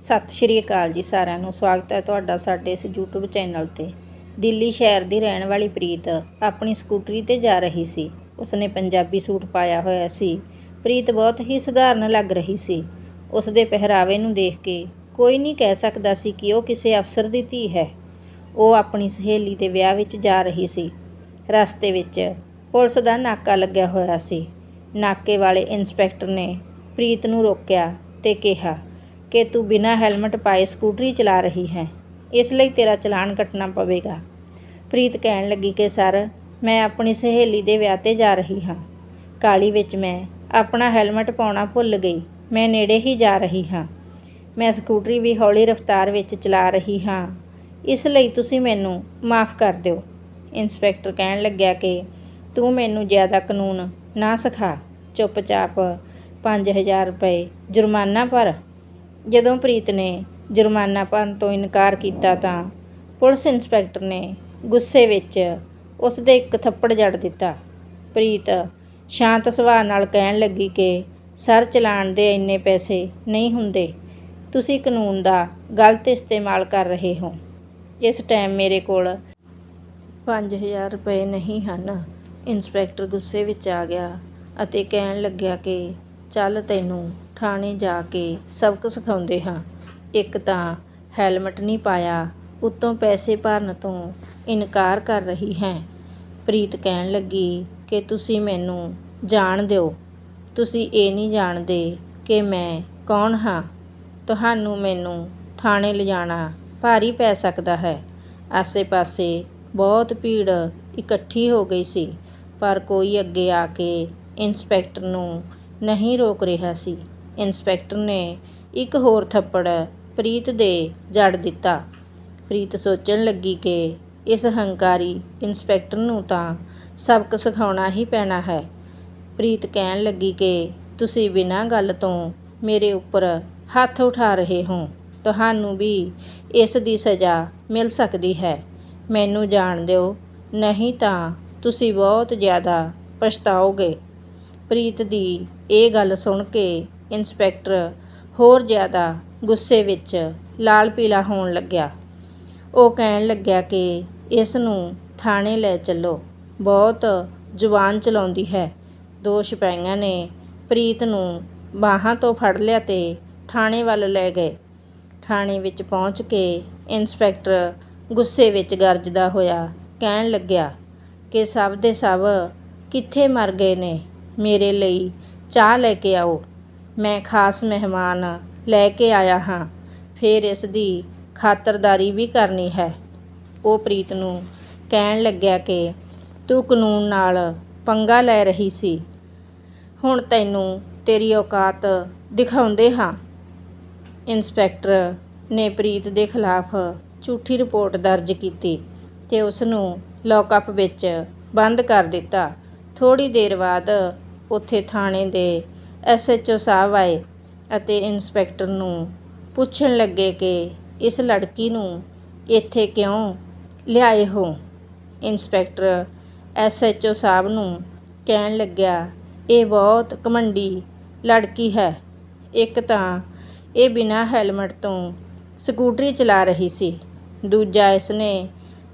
ਸਤਿ ਸ਼੍ਰੀ ਅਕਾਲ ਜੀ ਸਾਰਿਆਂ ਨੂੰ। ਸਵਾਗਤ ਹੈ ਤੁਹਾਡਾ ਸਾਡੇ ਇਸ YouTube ਚੈਨਲ ਤੇ। ਦਿੱਲੀ ਸ਼ਹਿਰ ਦੀ ਰਹਿਣ ਵਾਲੀ ਪ੍ਰੀਤ ਆਪਣੀ ਸਕੂਟਰੀ ਤੇ ਜਾ ਰਹੀ ਸੀ। ਉਸਨੇ ਪੰਜਾਬੀ ਸੂਟ ਪਾਇਆ ਹੋਇਆ ਸੀ। ਪ੍ਰੀਤ ਬਹੁਤ ਹੀ ਸਧਾਰਨ ਲੱਗ ਰਹੀ ਸੀ। ਉਸ ਦੇ ਪਹਿਰਾਵੇ ਨੂੰ ਦੇਖ ਕੇ ਕੋਈ ਨਹੀਂ ਕਹਿ ਸਕਦਾ ਸੀ ਕਿ ਉਹ ਕਿਸੇ ਅਫਸਰ ਦੀ ਧੀ ਹੈ। ਉਹ ਆਪਣੀ ਸਹੇਲੀ ਦੇ ਵਿਆਹ ਵਿੱਚ ਜਾ ਰਹੀ ਸੀ। ਰਸਤੇ ਵਿੱਚ ਪੁਲਿਸ ਦਾ ਨਾਕਾ ਲੱਗਿਆ ਹੋਇਆ ਸੀ। ਨਾਕੇ ਵਾਲੇ ਇੰਸਪੈਕਟਰ ਨੇ ਪ੍ਰੀਤ ਨੂੰ ਰੋਕਿਆ ਤੇ ਕਿਹਾ ਕਿ ਤੂੰ ਬਿਨਾਂ ਹੈਲਮਟ ਪਾਏ ਸਕੂਟਰੀ ਚਲਾ ਰਹੀ ਹੈ। ਇਸ ਲਈ ਤੇਰਾ ਚਲਾਨ ਕੱਟਣਾ ਪਵੇਗਾ। ਪ੍ਰੀਤ ਕਹਿਣ ਲੱਗੀ ਕਿ, ਸਰ, ਮੈਂ ਆਪਣੀ ਸਹੇਲੀ ਦੇ ਵਿਆਹ ਤੇ ਜਾ ਰਹੀ ਹਾਂ। ਕਾਲੀ ਵਿੱਚ ਮੈਂ ਆਪਣਾ ਹੈਲਮਟ ਪਾਉਣਾ ਭੁੱਲ ਗਈ। ਮੈਂ ਨੇੜੇ ਹੀ ਜਾ ਰਹੀ ਹਾਂ। ਮੈਂ ਸਕੂਟਰੀ ਵੀ ਹੌਲੀ ਰਫ਼ਤਾਰ ਵਿੱਚ ਚਲਾ ਰਹੀ ਹਾਂ। ਇਸ ਲਈ ਤੁਸੀਂ ਮੈਨੂੰ ਮਾਫ ਕਰ ਦਿਓ। ਇੰਸਪੈਕਟਰ ਕਹਿਣ ਲੱਗਿਆ ਕਿ, ਤੂੰ ਮੈਨੂੰ ਜ਼ਿਆਦਾ ਕਾਨੂੰਨ ਨਾ ਸਿਖਾ। ਚੁੱਪਚਾਪ 5000 ਰੁਪਏ ਜੁਰਮਾਨਾ ਭਰ ਜਦੋਂ ਪ੍ਰੀਤ ਨੇ ਜੁਰਮਾਨਾ ਭਰਨ ਤੋਂ ਇਨਕਾਰ ਕੀਤਾ ਤਾਂ ਪੁਲਿਸ ਇੰਸਪੈਕਟਰ ਨੇ ਗੁੱਸੇ ਵਿੱਚ ਉਸ ਦੇ ਇੱਕ ਥੱਪੜ ਜੜ ਦਿੱਤਾ। ਪ੍ਰੀਤ ਸ਼ਾਂਤ ਸੁਭਾਅ ਨਾਲ ਕਹਿਣ ਲੱਗੀ ਕਿ ਸਰ ਚਲਾਨ ਦੇ ਇੰਨੇ ਪੈਸੇ ਨਹੀਂ ਹੁੰਦੇ, ਤੁਸੀਂ ਕਾਨੂੰਨ ਦਾ ਗਲਤ ਇਸਤੇਮਾਲ ਕਰ ਰਹੇ ਹੋ। ਇਸ ਟਾਈਮ ਮੇਰੇ ਕੋਲ 5000 ਰੁਪਏ ਨਹੀਂ ਹਨ। ਇੰਸਪੈਕਟਰ ਗੁੱਸੇ ਵਿੱਚ ਆ ਗਿਆ ਅਤੇ ਕਹਿਣ ਲੱਗਿਆ ਕਿ ਚੱਲ ਤੈਨੂੰ ਥਾਣੇ ਜਾ ਕੇ ਸਬਕ ਸਿਖਾਉਂਦੇ ਹਾਂ। ਇੱਕ ਤਾਂ ਹੈਲਮਟ ਨਹੀਂ ਪਾਇਆ, ਉੱਤੋਂ ਪੈਸੇ ਭਰਨ ਤੋਂ ਇਨਕਾਰ ਕਰ ਰਹੀ ਹੈ। ਪ੍ਰੀਤ ਕਹਿਣ ਲੱਗੀ ਕਿ ਤੁਸੀਂ ਮੈਨੂੰ ਜਾਣ ਦਿਓ। ਤੁਸੀਂ ਇਹ ਨਹੀਂ ਜਾਣਦੇ ਕਿ ਮੈਂ ਕੌਣ ਹਾਂ। ਤੁਹਾਨੂੰ ਮੈਨੂੰ ਥਾਣੇ ਲਿਜਾਣਾ ਭਾਰੀ ਪੈ ਸਕਦਾ ਹੈ। ਆਸੇ-ਪਾਸੇ ਬਹੁਤ ਭੀੜ ਇਕੱਠੀ ਹੋ ਗਈ ਸੀ, ਪਰ ਕੋਈ ਅੱਗੇ ਆ ਕੇ ਇੰਸਪੈਕਟਰ ਨੂੰ ਨਹੀਂ ਰੋਕ ਰਿਹਾ ਸੀ। ਇੰਸਪੈਕਟਰ ਨੇ ਇੱਕ ਹੋਰ ਥੱਪੜ ਪ੍ਰੀਤ ਦੇ ਜੜ ਦਿੱਤਾ। ਪ੍ਰੀਤ ਸੋਚਣ ਲੱਗੀ ਕਿ ਇਸ ਹੰਕਾਰੀ ਇੰਸਪੈਕਟਰ ਨੂੰ ਤਾਂ ਸਬਕ ਸਿਖਾਉਣਾ ਹੀ ਪੈਣਾ ਹੈ। ਪ੍ਰੀਤ ਕਹਿਣ ਲੱਗੀ ਕਿ ਤੁਸੀਂ ਬਿਨਾਂ ਗੱਲ ਤੋਂ ਮੇਰੇ ਉੱਪਰ ਹੱਥ ਉਠਾ ਰਹੇ ਹੋ। ਤੁਹਾਨੂੰ ਵੀ ਇਸ ਦੀ ਸਜ਼ਾ ਮਿਲ ਸਕਦੀ ਹੈ। ਮੈਨੂੰ ਜਾਣ ਦਿਓ, ਨਹੀਂ ਤਾਂ ਤੁਸੀਂ ਬਹੁਤ ਜ਼ਿਆਦਾ ਪਛਤਾਓਗੇ। ਪ੍ਰੀਤ ਦੀ ਇਹ ਗੱਲ ਸੁਣ ਕੇ ਇੰਸਪੈਕਟਰ ਹੋਰ ਜ਼ਿਆਦਾ ਗੁੱਸੇ ਵਿੱਚ ਲਾਲ ਪੀਲਾ ਹੋਣ ਲੱਗਿਆ। ਉਹ ਕਹਿਣ ਲੱਗਿਆ ਕਿ ਇਸ ਨੂੰ ਥਾਣੇ ਲੈ ਚੱਲੋ। ਬਹੁਤ ਜ਼ੁਬਾਨ ਚਲਾਉਂਦੀ ਹੈ। ਦੋ ਸਿਪਾਹੀਆਂ ਨੇ ਪ੍ਰੀਤ ਨੂੰ ਬਾਹਾਂ ਤੋਂ ਫੜ ਲਿਆ ਤੇ ਥਾਣੇ ਵੱਲ ਲੈ ਗਏ। ਥਾਣੇ ਵਿੱਚ ਪਹੁੰਚ ਕੇ ਇੰਸਪੈਕਟਰ ਗੁੱਸੇ ਵਿੱਚ ਗਰਜਦਾ ਹੋਇਆ ਕਹਿਣ ਲੱਗਿਆ ਕਿ ਸਭ ਦੇ ਸਭ ਕਿੱਥੇ ਮਰ ਗਏ ਨੇ? ਮੇਰੇ ਲਈ ਚਾਹ ਲੈ ਕੇ ਆਓ। ਮੈਂ ਖਾਸ ਮਹਿਮਾਨ ਲੈ ਕੇ ਆਇਆ ਹਾਂ। ਫਿਰ ਇਸ ਦੀ ਖਾਤਰਦਾਰੀ ਵੀ ਕਰਨੀ ਹੈ। ਉਹ ਪ੍ਰੀਤ ਨੂੰ ਕਹਿਣ ਲੱਗਿਆ ਕਿ ਤੂੰ ਕਾਨੂੰਨ ਨਾਲ ਪੰਗਾ ਲੈ ਰਹੀ ਸੀ। ਹੁਣ ਤੈਨੂੰ ਤੇਰੀ ਔਕਾਤ ਦਿਖਾਉਂਦੇ ਹਾਂ। ਇੰਸਪੈਕਟਰ ਨੇ ਪ੍ਰੀਤ ਦੇ ਖਿਲਾਫ ਝੂਠੀ ਰਿਪੋਰਟ ਦਰਜ ਕੀਤੀ ਤੇ ਉਸ ਨੂੰ ਲੌਕਅਪ ਵਿੱਚ ਬੰਦ ਕਰ ਦਿੱਤਾ। ਥੋੜੀ ਦੇਰ ਬਾਅਦ ਉੱਥੇ ਥਾਣੇ ਦੇ ਐਸਐਚਓ ਸਾਹਿਬ ਆਏ ਅਤੇ ਇੰਸਪੈਕਟਰ ਨੂੰ ਪੁੱਛਣ ਲੱਗੇ ਕਿ ਇਸ ਲੜਕੀ ਨੂੰ ਇੱਥੇ ਕਿਉਂ ਲਿਆਏ ਹੋ? ਇੰਸਪੈਕਟਰ ਐਸਐਚਓ ਸਾਹਿਬ ਨੂੰ ਕਹਿਣ ਲੱਗਿਆ, ਇਹ ਬਹੁਤ ਘਮੰਡੀ ਲੜਕੀ ਹੈ। ਇੱਕ ਤਾਂ ਇਹ ਬਿਨਾਂ ਹੈਲਮਟ ਤੋਂ ਸਕੂਟਰੀ ਚਲਾ ਰਹੀ ਸੀ। ਦੂਜਾ ਇਸਨੇ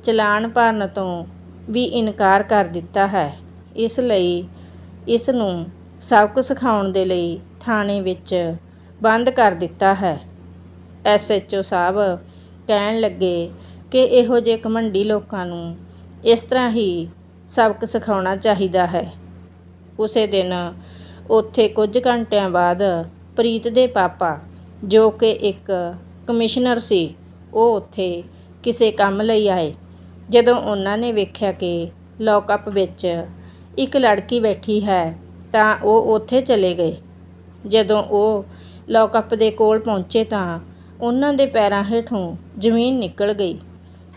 ਚਲਾਨ ਭਰਨ ਤੋਂ ਵੀ ਇਨਕਾਰ ਕਰ ਦਿੱਤਾ ਹੈ। ਇਸ ਲਈ ਇਸ ਨੂੰ ਸਬਕ ਸਿਖਾਉਣ ਦੇ ਲਈ ਥਾਣੇ ਵਿੱਚ ਬੰਦ ਕਰ ਦਿੱਤਾ ਹੈ। ਐਸਐਚਓ ਸਾਹਿਬ ਕਹਿਣ ਲੱਗੇ ਕਿ ਇਹੋ ਜਿਹੇ ਘਮੰਡੀ ਲੋਕਾਂ ਨੂੰ ਇਸ ਤਰ੍ਹਾਂ ਹੀ ਸਬਕ ਸਿਖਾਉਣਾ ਚਾਹੀਦਾ ਹੈ। ਉਸੇ ਦਿਨ ਉੱਥੇ ਕੁਝ ਘੰਟਿਆਂ ਬਾਅਦ ਪ੍ਰੀਤ ਦੇ ਪਾਪਾ, ਜੋ ਕਿ ਇੱਕ ਕਮਿਸ਼ਨਰ ਸੀ, ਉਹ ਉੱਥੇ ਕਿਸੇ ਕੰਮ ਲਈ ਆਏ। ਜਦੋਂ ਉਹਨਾਂ ਨੇ ਵੇਖਿਆ ਕਿ ਲੌਕਅਪ ਵਿੱਚ ਇੱਕ ਲੜਕੀ ਬੈਠੀ ਹੈ ਤਾਂ ਉਹ ਉੱਥੇ ਚਲੇ ਗਏ। ਜਦੋਂ ਉਹ ਲੌਕਅਪ ਦੇ ਕੋਲ ਪਹੁੰਚੇ ਤਾਂ ਉਹਨਾਂ ਦੇ ਪੈਰਾਂ ਹੇਠੋਂ ਜ਼ਮੀਨ ਨਿਕਲ ਗਈ।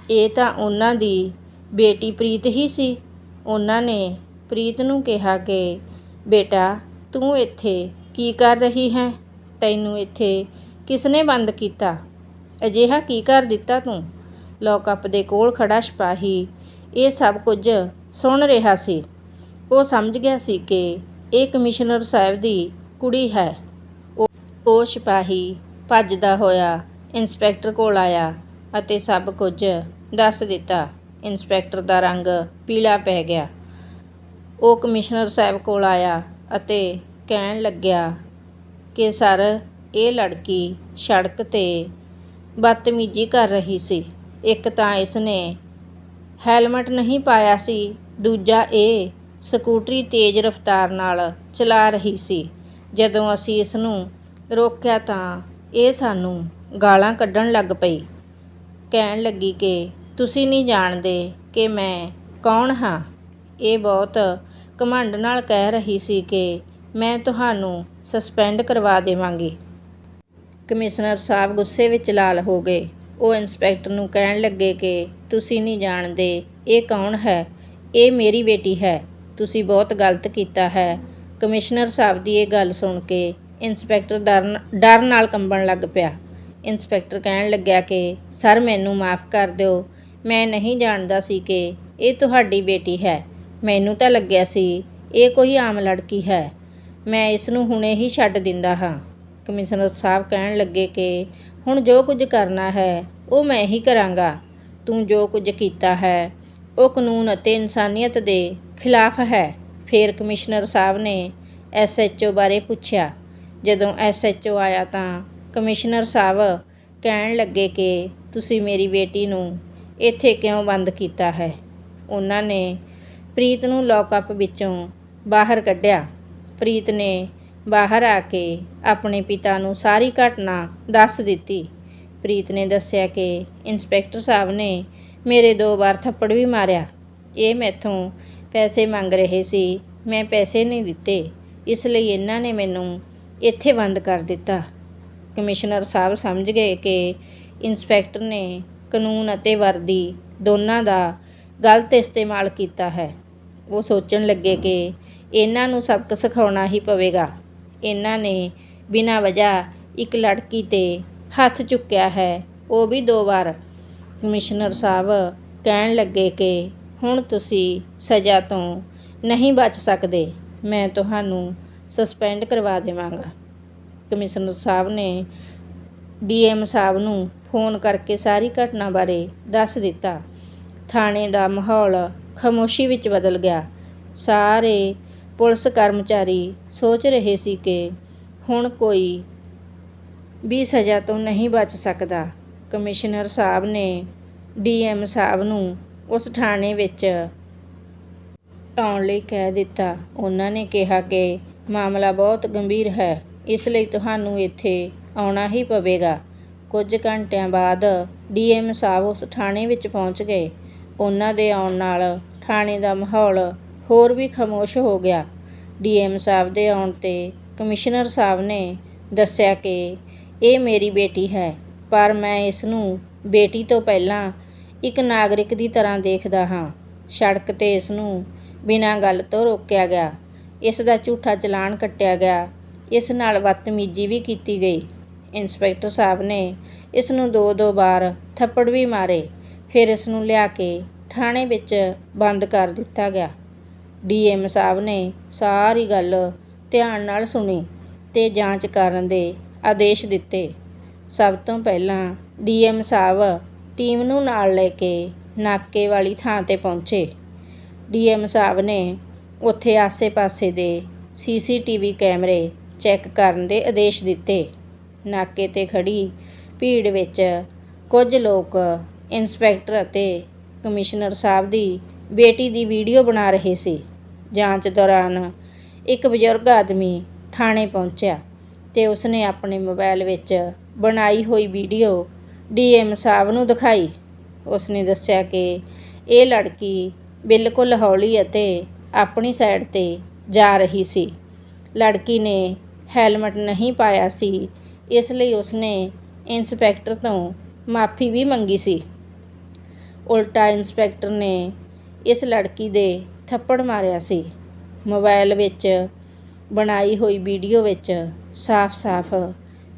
ਇਹ ਤਾਂ ਉਹਨਾਂ ਦੀ ਬੇਟੀ ਪ੍ਰੀਤ ਹੀ ਸੀ। ਉਹਨਾਂ ਨੇ ਪ੍ਰੀਤ ਨੂੰ ਕਿਹਾ ਕਿ, ਬੇਟਾ, ਤੂੰ ਇੱਥੇ ਕੀ ਕਰ ਰਹੀ ਹੈ? ਤੈਨੂੰ ਇੱਥੇ ਕਿਸਨੇ ਬੰਦ ਕੀਤਾ? ਅਜਿਹਾ ਕੀ ਕਰ ਦਿੱਤਾ ਤੂੰ? ਲੌਕਅਪ ਦੇ ਕੋਲ ਖੜਾ ਸਿਪਾਹੀ ਇਹ ਸਭ ਕੁਝ ਸੁਣ ਰਿਹਾ ਸੀ। ਉਹ ਸਮਝ ਗਿਆ ਸੀ ਕਿ ਇਹ ਕਮਿਸ਼ਨਰ ਸਾਹਿਬ ਦੀ ਕੁੜੀ ਹੈ। ਉਹ ਸਿਪਾਹੀ ਭੱਜਦਾ ਹੋਇਆ ਇੰਸਪੈਕਟਰ ਕੋਲ ਆਇਆ ਅਤੇ ਸਭ ਕੁਝ ਦੱਸ ਦਿੱਤਾ। ਇੰਸਪੈਕਟਰ ਦਾ ਰੰਗ ਪੀਲਾ ਪੈ ਗਿਆ। ਉਹ ਕਮਿਸ਼ਨਰ ਸਾਹਿਬ ਕੋਲ ਆਇਆ ਅਤੇ ਕਹਿਣ ਲੱਗਿਆ ਕਿ, ਸਰ, ਇਹ ਲੜਕੀ ਸੜਕ 'ਤੇ ਬਦਤਮੀਜ਼ੀ ਕਰ ਰਹੀ ਸੀ। ਇੱਕ ਤਾਂ ਇਸ ਨੇ ਹੈਲਮਟ ਨਹੀਂ ਪਾਇਆ ਸੀ, ਦੂਜਾ ਇਹ ਸਕੂਟਰੀ ਤੇਜ਼ ਰਫ਼ਤਾਰ ਨਾਲ ਚਲਾ ਰਹੀ ਸੀ। ਜਦੋਂ ਅਸੀਂ ਇਸ ਨੂੰ ਰੋਕਿਆ ਤਾਂ ਇਹ ਸਾਨੂੰ ਗਾਲਾਂ ਕੱਢਣ ਲੱਗ ਪਈ। ਕਹਿਣ ਲੱਗੀ ਕਿ, ਤੁਸੀਂ ਨਹੀਂ ਜਾਣਦੇ ਕਿ ਮੈਂ ਕੌਣ ਹਾਂ? ਇਹ ਬਹੁਤ ਘਮੰਡ ਨਾਲ ਕਹਿ ਰਹੀ ਸੀ ਕਿ, ਮੈਂ ਤੁਹਾਨੂੰ ਸਸਪੈਂਡ ਕਰਵਾ ਦੇਵਾਂਗੀ। ਕਮਿਸ਼ਨਰ ਸਾਹਿਬ ਗੁੱਸੇ ਵਿੱਚ ਲਾਲ ਹੋ ਗਏ। ਉਹ ਇੰਸਪੈਕਟਰ ਨੂੰ ਕਹਿਣ ਲੱਗੇ ਕਿ, ਤੁਸੀਂ ਨਹੀਂ ਜਾਣਦੇ ਇਹ ਕੌਣ ਹੈ? ਇਹ ਮੇਰੀ ਬੇਟੀ ਹੈ। ਤੁਸੀਂ ਬਹੁਤ ਗਲਤ ਕੀਤਾ ਹੈ। ਕਮਿਸ਼ਨਰ ਸਾਹਿਬ ਦੀ ਇਹ ਗੱਲ ਸੁਣ ਕੇ ਇੰਸਪੈਕਟਰ ਡਰ ਡਰ ਨਾਲ ਕੰਬਣ ਲੱਗ ਪਿਆ। ਇੰਸਪੈਕਟਰ ਕਹਿਣ ਲੱਗਿਆ ਕਿ, ਸਰ, ਮੈਨੂੰ ਮਾਫ ਕਰ ਦਿਓ। ਮੈਂ ਨਹੀਂ ਜਾਣਦਾ ਸੀ ਕਿ ਇਹ ਤੁਹਾਡੀ ਬੇਟੀ ਹੈ। ਮੈਨੂੰ ਤਾਂ ਲੱਗਿਆ ਸੀ ਇਹ ਕੋਈ ਆਮ ਲੜਕੀ ਹੈ। ਮੈਂ ਇਸ ਨੂੰ ਹੁਣੇ ਹੀ ਛੱਡ ਦਿੰਦਾ ਹਾਂ। ਕਮਿਸ਼ਨਰ ਸਾਹਿਬ ਕਹਿਣ ਲੱਗੇ ਕਿ, ਹੁਣ ਜੋ ਕੁਝ ਕਰਨਾ ਹੈ, ਉਹ ਮੈਂ ਹੀ ਕਰਾਂਗਾ। ਤੂੰ ਜੋ ਕੁਝ ਕੀਤਾ ਹੈ ਉਹ ਕਾਨੂੰਨ ਅਤੇ ਇਨਸਾਨੀਅਤ ਦੇ ਖਿਲਾਫ ਹੈ। ਫਿਰ ਕਮਿਸ਼ਨਰ ਸਾਹਿਬ ਨੇ ਐਸਐਚਓ ਬਾਰੇ ਪੁੱਛਿਆ। ਜਦੋਂ ਐਸਐਚਓ ਆਇਆ ਤਾਂ ਕਮਿਸ਼ਨਰ ਸਾਹਿਬ ਕਹਿਣ ਲੱਗੇ ਕਿ ਤੁਸੀਂ ਮੇਰੀ ਬੇਟੀ ਨੂੰ ਇੱਥੇ ਕਿਉਂ ਬੰਦ ਕੀਤਾ ਹੈ? ਉਹਨਾਂ ਨੇ ਪ੍ਰੀਤ ਨੂੰ ਲੌਕਅਪ ਵਿੱਚੋਂ ਬਾਹਰ ਕੱਢਿਆ। ਪ੍ਰੀਤ ਨੇ ਬਾਹਰ ਆ ਕੇ ਆਪਣੇ ਪਿਤਾ ਨੂੰ ਸਾਰੀ ਘਟਨਾ ਦੱਸ ਦਿੱਤੀ। ਪ੍ਰੀਤ ਨੇ ਦੱਸਿਆ ਕਿ ਇੰਸਪੈਕਟਰ ਸਾਹਿਬ ਨੇ ਮੇਰੇ ਦੋ ਵਾਰ ਥੱਪੜ ਵੀ ਮਾਰਿਆ। ਇਹ ਮੈਥੋਂ ਪੈਸੇ ਮੰਗ ਰਹੇ ਸੀ। ਮੈਂ ਪੈਸੇ ਨਹੀਂ ਦਿੱਤੇ। ਇਸ ਲਈ ਇਹਨਾਂ ਨੇ ਮੈਨੂੰ ਇੱਥੇ ਬੰਦ ਕਰ ਦਿੱਤਾ। ਕਮਿਸ਼ਨਰ ਸਾਹਿਬ ਸਮਝ ਗਏ ਕਿ ਇੰਸਪੈਕਟਰ ਨੇ ਕਾਨੂੰਨ ਅਤੇ ਵਰਦੀ ਦੋਨਾਂ ਦਾ ਗਲਤ ਇਸਤੇਮਾਲ ਕੀਤਾ ਹੈ। ਉਹ ਸੋਚਣ ਲੱਗੇ ਕਿ ਇਹਨਾਂ ਨੂੰ ਸਬਕ ਸਿਖਾਉਣਾ ਹੀ ਪਵੇਗਾ। ਇਹਨਾਂ ਨੇ ਬਿਨਾਂ ਵਜ੍ਹਾ ਇੱਕ ਲੜਕੀ 'ਤੇ ਹੱਥ ਚੁੱਕਿਆ ਹੈ। ਉਹ ਵੀ ਦੋ ਵਾਰ ਕਮਿਸ਼ਨਰ ਸਾਹਿਬ ਕਹਿਣ ਲੱਗੇ ਕਿ ਹੁਣ ਤੁਸੀਂ ਸਜ਼ਾ ਤੋਂ ਨਹੀਂ ਬਚ ਸਕਦੇ। ਮੈਂ ਤੁਹਾਨੂੰ ਸਸਪੈਂਡ ਕਰਵਾ ਦੇਵਾਂਗਾ। ਕਮਿਸ਼ਨਰ ਸਾਹਿਬ ਨੇ ਡੀਐਮ ਸਾਹਿਬ ਨੂੰ ਫੋਨ ਕਰਕੇ ਸਾਰੀ ਘਟਨਾ ਬਾਰੇ ਦੱਸ ਦਿੱਤਾ। ਥਾਣੇ ਦਾ ਮਾਹੌਲ ਖਾਮੋਸ਼ੀ ਵਿੱਚ ਬਦਲ ਗਿਆ। ਸਾਰੇ ਪੁਲਿਸ ਕਰਮਚਾਰੀ ਸੋਚ ਰਹੇ ਸੀ ਕਿ ਹੁਣ ਕੋਈ ਵੀ ਸਜ਼ਾ ਤੋਂ ਨਹੀਂ ਬਚ ਸਕਦਾ। ਕਮਿਸ਼ਨਰ ਸਾਹਿਬ ਨੇ ਡੀਐਮ ਸਾਹਿਬ ਨੂੰ ਉਸ ਥਾਣੇ ਵਿੱਚ ਆਉਣ ਲਈ ਕਹਿ ਦਿੱਤਾ। ਉਹਨਾਂ ਨੇ ਕਿਹਾ ਕਿ ਮਾਮਲਾ ਬਹੁਤ ਗੰਭੀਰ ਹੈ। ਇਸ ਲਈ ਤੁਹਾਨੂੰ ਇੱਥੇ ਆਉਣਾ ਹੀ ਪਵੇਗਾ। ਕੁਝ ਘੰਟਿਆਂ ਬਾਅਦ ਡੀਐਮ ਸਾਹਿਬ ਉਸ ਥਾਣੇ ਵਿੱਚ ਪਹੁੰਚ ਗਏ। ਉਹਨਾਂ ਦੇ ਆਉਣ ਨਾਲ ਥਾਣੇ ਦਾ ਮਾਹੌਲ ਹੋਰ ਵੀ ਖਾਮੋਸ਼ ਹੋ ਗਿਆ। ਡੀਐਮ ਸਾਹਿਬ ਦੇ ਆਉਣ ਤੇ ਕਮਿਸ਼ਨਰ ਸਾਹਿਬ ਨੇ ਦੱਸਿਆ ਕਿ ਇਹ ਮੇਰੀ ਬੇਟੀ ਹੈ। ਪਰ ਮੈਂ ਇਸ ਨੂੰ ਬੇਟੀ ਤੋਂ ਪਹਿਲਾਂ ਇੱਕ ਨਾਗਰਿਕ ਦੀ ਤਰ੍ਹਾਂ ਦੇਖਦਾ ਹਾਂ। ਸੜਕ ਤੇ ਇਸ ਨੂੰ ਬਿਨਾਂ ਗੱਲ ਤੋਂ ਰੋਕਿਆ ਗਿਆ। ਇਸ ਦਾ ਝੂਠਾ ਚਲਾਨ ਕੱਟਿਆ ਗਿਆ। ਇਸ ਨਾਲ ਬਦਤਮੀਜ਼ੀ ਵੀ ਕੀਤੀ ਗਈ। ਇੰਸਪੈਕਟਰ ਸਾਹਿਬ ਨੇ ਇਸ ਨੂੰ ਦੋ ਦੋ ਵਾਰ ਥੱਪੜ ਵੀ ਮਾਰੇ। ਫਿਰ ਇਸ ਨੂੰ ਲਿਆ ਕੇ ਥਾਣੇ ਵਿੱਚ ਬੰਦ ਕਰ ਦਿੱਤਾ ਗਿਆ। ਡੀਐਮ ਸਾਹਿਬ ਨੇ ਸਾਰੀ ਗੱਲ ਧਿਆਨ ਨਾਲ ਸੁਣੀ ਤੇ ਜਾਂਚ ਕਰਨ ਦੇ ਆਦੇਸ਼ ਦਿੱਤੇ। ਸਭ ਤੋਂ ਪਹਿਲਾਂ ਡੀਐਮ ਸਾਹਿਬ ਟੀਮ ਨੂੰ ਨਾਲ ਲੈ ਕੇ ਨਾਕੇ ਵਾਲੀ ਥਾਂ ਤੇ ਪਹੁੰਚੇ। ਡੀਐਮ ਸਾਹਿਬ ਨੇ ਉੱਥੇ ਆਸੇ-ਪਾਸੇ ਦੇ ਸੀਸੀਟੀਵੀ ਕੈਮਰੇ ਚੈੱਕ ਕਰਨ ਦੇ ਆਦੇਸ਼ ਦਿੱਤੇ। ਨਾਕੇ ਤੇ ਖੜੀ ਭੀੜ ਵਿੱਚ ਕੁਝ ਲੋਕ ਇੰਸਪੈਕਟਰ ਅਤੇ ਕਮਿਸ਼ਨਰ ਸਾਹਿਬ ਦੀ ਬੇਟੀ ਦੀ ਵੀਡੀਓ ਬਣਾ ਰਹੇ ਸੀ। ਜਾਂਚ ਦੌਰਾਨ ਇੱਕ ਬਜ਼ੁਰਗ ਆਦਮੀ ਥਾਣੇ ਪਹੁੰਚਿਆ ਤੇ ਉਸਨੇ ਆਪਣੇ ਮੋਬਾਈਲ ਵਿੱਚ ਬਣਾਈ ਹੋਈ ਵੀਡੀਓ ਡੀਐਮ ਸਾਹਿਬ ਨੂੰ ਦਿਖਾਈ। ਉਸਨੇ ਦੱਸਿਆ ਕਿ ਇਹ ਲੜਕੀ ਬਿਲਕੁਲ ਹੌਲੀ ਅਤੇ ਆਪਣੀ ਸਾਈਡ ਤੇ ਜਾ ਰਹੀ ਸੀ। ਲੜਕੀ ਨੇ ਹੈਲਮਟ ਨਹੀਂ ਪਾਇਆ ਸੀ, ਇਸ ਲਈ ਉਸਨੇ ਇੰਸਪੈਕਟਰ ਤੋਂ ਮਾਫੀ ਵੀ ਮੰਗੀ ਸੀ। ਉਲਟਾ ਇੰਸਪੈਕਟਰ ਨੇ ਇਸ ਲੜਕੀ ਦੇ ਥੱਪੜ ਮਾਰਿਆ ਸੀ। ਮੋਬਾਈਲ ਵਿੱਚ ਬਣਾਈ ਹੋਈ ਵੀਡੀਓ ਵਿੱਚ ਸਾਫ਼-ਸਾਫ਼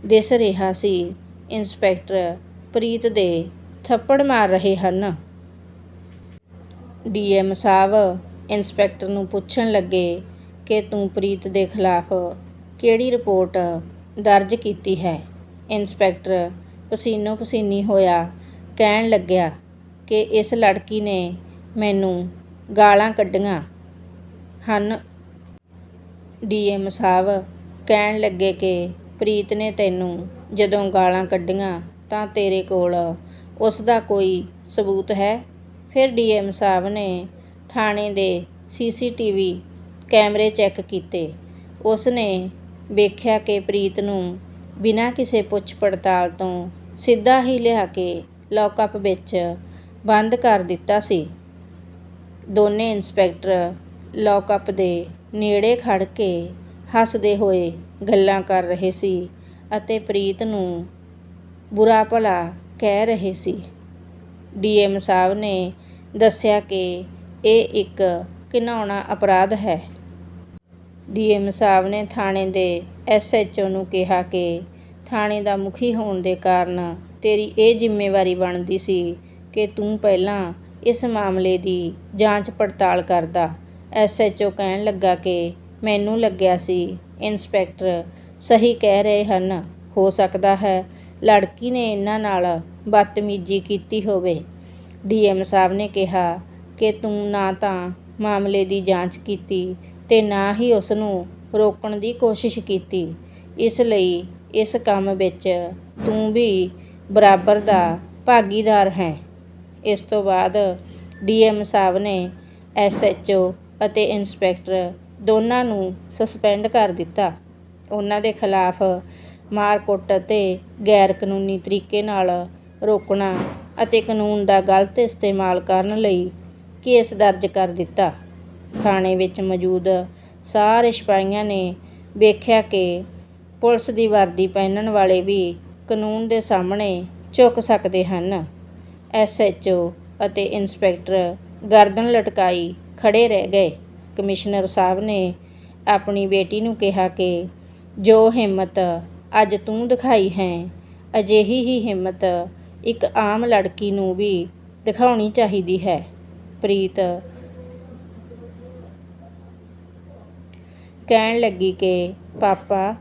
ਦਿਸ ਰਿਹਾ ਸੀ। ਇੰਸਪੈਕਟਰ ਪ੍ਰੀਤ ਦੇ ਥੱਪੜ ਮਾਰ ਰਹੇ ਹਨ। ਡੀਐਮ ਸਾਹਿਬ ਇੰਸਪੈਕਟਰ ਨੂੰ ਪੁੱਛਣ ਲੱਗੇ ਕਿ ਤੂੰ ਪ੍ਰੀਤ ਦੇ ਖਿਲਾਫ ਕਿਹੜੀ ਰਿਪੋਰਟ ਦਰਜ ਕੀਤੀ ਹੈ। ਇੰਸਪੈਕਟਰ ਪਸੀਨੋ ਪਸੀਨੀ ਹੋਇਆ ਕਹਿਣ ਲੱਗਿਆ ਕਿ ਇਸ ਲੜਕੀ ਨੇ ਮੈਨੂੰ ਗਾਲਾਂ ਕੱਢੀਆਂ ਹਨ। ਡੀਐਮ ਸਾਹਿਬ ਕਹਿਣ ਲੱਗੇ ਕਿ ਪ੍ਰੀਤ ਨੇ ਤੈਨੂੰ ਜਦੋਂ ਗਾਲਾਂ ਕੱਢੀਆਂ ਤਾਂ ਤੇਰੇ ਕੋਲ ਉਸ ਦਾ ਕੋਈ ਸਬੂਤ ਹੈ? ਫਿਰ ਡੀਐਮ ਸਾਹਿਬ ਨੇ ਥਾਣੇ ਦੇ ਸੀਸੀਟੀਵੀ ਕੈਮਰੇ ਚੈੱਕ ਕੀਤੇ। ਉਸ ਨੇ ਵੇਖਿਆ ਕਿ ਪ੍ਰੀਤ ਨੂੰ ਬਿਨਾਂ ਕਿਸੇ ਪੁੱਛ ਪੜਤਾਲ ਤੋਂ ਸਿੱਧਾ ਹੀ ਲਿਆ ਕੇ ਲੌਕਅਪ ਵਿੱਚ ਬੰਦ ਕਰ ਦਿੱਤਾ ਸੀ। ਦੋਨੇ ਇੰਸਪੈਕਟਰ ਲੌਕਅਪ ਦੇ ਨੇੜੇ ਖੜ ਕੇ ਹੱਸਦੇ ਹੋਏ ਗੱਲਾਂ ਕਰ ਰਹੇ ਸੀ ਅਤੇ ਪ੍ਰੀਤ ਨੂੰ ਬੁਰਾ ਭਲਾ ਕਹਿ ਰਹੇ ਸੀ। ਡੀਐਮ ਸਾਹਿਬ ਨੇ ਦੱਸਿਆ ਕਿ ਇਹ ਇੱਕ ਘਿਨਾਉਣਾ ਅਪਰਾਧ ਹੈ। ਡੀਐਮ ਸਾਹਿਬ ਨੇ ਥਾਣੇ ਦੇ ਐਸਐਚਓ ਨੂੰ ਕਿਹਾ ਕਿ ਥਾਣੇ ਦਾ ਮੁਖੀ ਹੋਣ ਦੇ ਕਾਰਨ ਤੇਰੀ ਇਹ ਜ਼ਿੰਮੇਵਾਰੀ ਬਣਦੀ ਸੀ ਕਿ ਤੂੰ ਪਹਿਲਾਂ ਇਸ ਮਾਮਲੇ ਦੀ ਜਾਂਚ ਪੜਤਾਲ ਕਰਦਾ। ਐਸਐਚਓ ਕਹਿਣ ਲੱਗਾ ਕਿ ਮੈਨੂੰ ਲੱਗਿਆ ਸੀ, ਇੰਸਪੈਕਟਰ ਸਹੀ ਕਹਿ ਰਹੇ ਹਨ, ਹੋ ਸਕਦਾ ਹੈ ਲੜਕੀ ਨੇ ਇਹਨਾਂ ਨਾਲ ਬਦਤਮੀਜ਼ੀ ਕੀਤੀ ਹੋਵੇ। ਡੀਐਮ ਸਾਹਿਬ ਨੇ ਕਿਹਾ ਕਿ ਤੂੰ ਨਾ ਤਾਂ ਮਾਮਲੇ ਦੀ ਜਾਂਚ ਕੀਤੀ ਤੇ ਨਾ ਹੀ ਉਸ ਨੂੰ ਰੋਕਣ ਦੀ ਕੋਸ਼ਿਸ਼ ਕੀਤੀ। ਇਸ ਲਈ ਇਸ ਕੰਮ ਵਿੱਚ ਤੂੰ ਵੀ ਬਰਾਬਰ ਦਾ ਭਾਗੀਦਾਰ ਹੈ। ਇਸ ਤੋਂ ਬਾਅਦ ਡੀਐਮ ਸਾਹਿਬ ਨੇ ਐਸਐਚਓ ਅਤੇ ਇੰਸਪੈਕਟਰ ਦੋਨਾਂ ਨੂੰ ਸਸਪੈਂਡ ਕਰ ਦਿੱਤਾ। ਉਹਨਾਂ ਦੇ ਖਿਲਾਫ ਮਾਰਕੁੱਟ ਅਤੇ ਗੈਰ ਕਾਨੂੰਨੀ ਤਰੀਕੇ ਨਾਲ ਰੋਕਣਾ ਅਤੇ ਕਾਨੂੰਨ ਦਾ ਗਲਤ ਇਸਤੇਮਾਲ ਕਰਨ ਲਈ ਕੇਸ ਦਰਜ ਕਰ ਦਿੱਤਾ। ਥਾਣੇ ਵਿੱਚ ਮੌਜੂਦ ਸਾਰੇ ਸਿਪਾਹੀਆਂ ਨੇ ਵੇਖਿਆ ਕਿ ਪੁਲਿਸ ਦੀ ਵਰਦੀ ਪਹਿਨਣ ਵਾਲੇ ਵੀ ਕਾਨੂੰਨ ਦੇ ਸਾਹਮਣੇ ਝੁਕ ਸਕਦੇ ਹਨ। ਐਸਐਚਓ ਅਤੇ ਇੰਸਪੈਕਟਰ ਗਰਦਨ ਲਟਕਾਈ ਖੜੇ ਰਹਿ ਗਏ। ਕਮਿਸ਼ਨਰ ਸਾਹਿਬ ਨੇ ਆਪਣੀ ਬੇਟੀ ਨੂੰ ਕਿਹਾ ਕਿ ਜੋ ਹਿੰਮਤ ਅੱਜ ਤੂੰ ਦਿਖਾਈ ਹੈ, ਅਜਿਹੀ ਹੀ ਹਿੰਮਤ ਇੱਕ ਆਮ ਲੜਕੀ ਨੂੰ ਵੀ ਦਿਖਾਉਣੀ ਚਾਹੀਦੀ ਹੈ। ਪ੍ਰੀਤ ਕਹਿਣ ਲੱਗੀ ਕਿ ਪਾਪਾ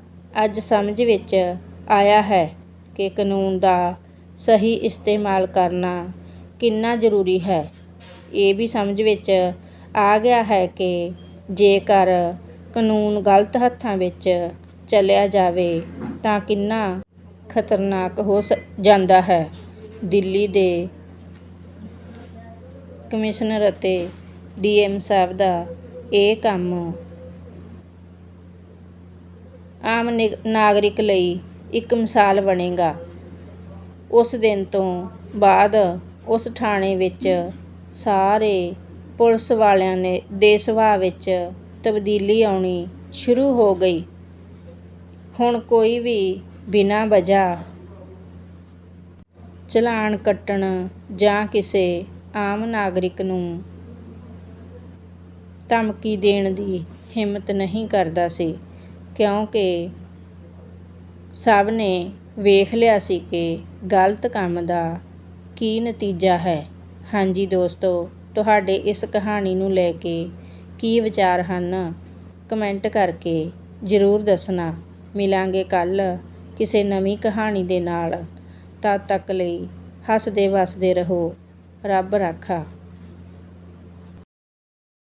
ਅੱਜ ਸਮਝ ਵਿੱਚ ਆਇਆ ਹੈ ਕਿ ਕਾਨੂੰਨ ਦਾ ਸਹੀ ਇਸਤੇਮਾਲ ਕਰਨਾ ਕਿੰਨਾ ਜ਼ਰੂਰੀ ਹੈ। ਇਹ ਵੀ ਸਮਝ ਵਿੱਚ ਆ ਗਿਆ ਹੈ ਕਿ ਜੇਕਰ ਕਾਨੂੰਨ ਗਲਤ ਹੱਥਾਂ ਵਿੱਚ ਚਲਿਆ ਜਾਵੇ ਤਾਂ ਕਿੰਨਾ ਖਤਰਨਾਕ ਹੋ ਸ, ਜਾਂਦਾ ਹੈ। ਦਿੱਲੀ ਦੇ ਕਮਿਸ਼ਨਰ ਅਤੇ ਡੀਐਮ ਸਾਹਿਬ ਦਾ ਇਹ ਕੰਮ ਆਮ ਨਿਗ- ਨਾਗਰਿਕ ਲਈ ਇੱਕ ਮਿਸਾਲ ਬਣੇਗਾ। ਉਸ ਦਿਨ ਤੋਂ ਬਾਅਦ ਉਸ ਥਾਣੇ ਵਿੱਚ ਸਾਰੇ ਪੁਲਿਸ ਵਾਲਿਆਂ ਨੇ ਦੇ ਸੁਭਾਅ ਵਿੱਚ ਤਬਦੀਲੀ ਆਉਣੀ ਸ਼ੁਰੂ ਹੋ ਗਈ। ਹੁਣ ਕੋਈ ਵੀ ਬਿਨਾਂ ਵਜ੍ਹਾ ਚਲਾਨ ਕੱਟਣ ਜਾਂ ਕਿਸੇ ਆਮ ਨਾਗਰਿਕ ਨੂੰ ਧਮਕੀ ਦੇਣ ਦੀ ਹਿੰਮਤ ਨਹੀਂ ਕਰਦਾ ਸੀ, ਕਿਉਂਕਿ ਸਭ ਨੇ ਵੇਖ ਲਿਆ ਸੀ ਕਿ ਗਲਤ ਕੰਮ ਦਾ ਕੀ ਨਤੀਜਾ ਹੈ। ਹਾਂਜੀ ਦੋਸਤੋ ਤੁਹਾਡੇ ਇਸ ਕਹਾਣੀ ਨੂੰ ਲੈ ਕੇ ਕੀ ਵਿਚਾਰ ਹਨ? ਕਮੈਂਟ ਕਰਕੇ ਜ਼ਰੂਰ ਦੱਸਣਾ। ਮਿਲਾਂਗੇ ਕੱਲ ਕਿਸੇ ਨਵੀਂ ਕਹਾਣੀ ਦੇ ਨਾਲ। ਤਦ ਤੱਕ ਲਈ ਹੱਸਦੇ ਵਸਦੇ ਰਹੋ। ਰੱਬ ਰਾਖਾ।